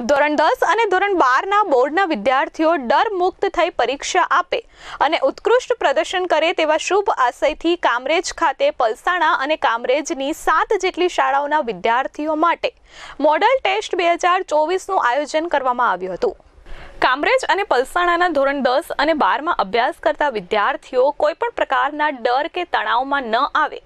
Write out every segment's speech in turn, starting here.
ધોરણ દસ અને ધોરણ બારના બોર્ડના વિદ્યાર્થીઓ ડર મુક્ત થઈ પરીક્ષા આપે અને ઉત્કૃષ્ટ પ્રદર્શન કરે તેવા શુભ આશયથી કામરેજ ખાતે પલસાણા અને કામરેજની સાત જેટલી શાળાઓના વિદ્યાર્થીઓ માટે મોડલ ટેસ્ટ બે હજાર ચોવીસનું આયોજન કરવામાં આવ્યું હતું. કામરેજ અને પલસાણાના ધોરણ દસ અને બારમાં અભ્યાસ કરતા વિદ્યાર્થીઓ કોઈપણ પ્રકારના ડર કે તણાવમાં ન આવે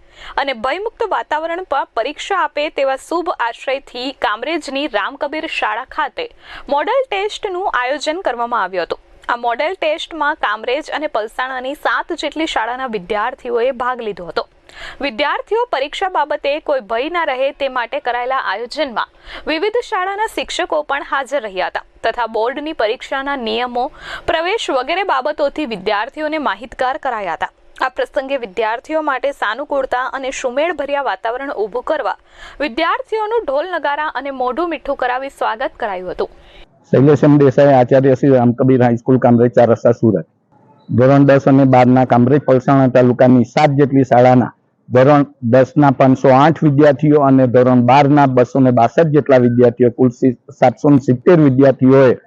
અને ભયમુક્ત વાતાવરણ પર પરીક્ષા આપે તેવા શુભ આશ્રયથી કામરેજની રામકબીર શાળા ખાતે મોડલ ટેસ્ટનું આયોજન કરવામાં આવ્યું હતું. આ મોડેલ ટેસ્ટમાં કામરેજ અને પલસાણાની સાત જેટલી શાળાના વિદ્યાર્થીઓએ ભાગ લીધો હતો. વિદ્યાર્થીઓ પરીક્ષા બાબતે કોઈ ભય ના રહે તે માટે કરાયેલા આયોજનમાં વિવિધ શાળાના શિક્ષકો પણ હાજર રહ્યા હતા તથા બોર્ડની પરીક્ષાના નિયમો, પ્રવેશ વગેરે બાબતોથી વિદ્યાર્થીઓને માહિતગાર કરાયા હતા. આ પ્રસંગે વિદ્યાર્થીઓ માટે સાનુકૂળતા અને સુમેળભર્યા વાતાવરણ ઊભું કરવા વિદ્યાર્થીઓનું ઢોલ નગારા અને મોઢું મીઠું કરાવી સ્વાગત કરાયું હતું. શૈલેષમ દેસાઈ, આચાર્ય શ્રી રામકબીર હાઈસ્કૂલ કામરેજ, ચાર રસ્તા સુરત. ધોરણ દસ અને બારના કામરેજ, પલસાણા તાલુકાની સાત જેટલી શાળાના ધોરણ દસના પાંચસો આઠ વિદ્યાર્થીઓ અને ધોરણ બારના બસો ને બાસઠ જેટલા વિદ્યાર્થીઓ, કુલ સાતસો સિત્તેર વિદ્યાર્થીઓએ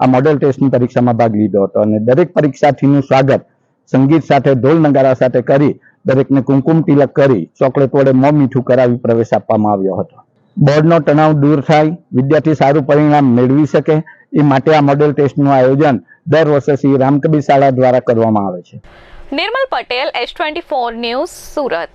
આ મોડેલ ટેસ્ટની પરીક્ષામાં ભાગ લીધો હતો. અને દરેક પરીક્ષાર્થીનું સ્વાગત સંગીત સાથે, ઢોલ નગારા સાથે કરી, દરેકને કુમકુમ તિલક કરી, ચોકલેટ વડે મોં મીઠું કરાવી પ્રવેશ આપવામાં આવ્યો હતો. બોર્ડનો તણાવ દૂર થાય, વિદ્યાર્થી સારું પરિણામ મેળવી શકે, એ માટે આ મોડેલ ટેસ્ટનું આયોજન દર વર્ષે શ્રી રામકબીર શાળા દ્વારા કરવામાં આવે છે. Nirmal Patel S twenty four news Surat.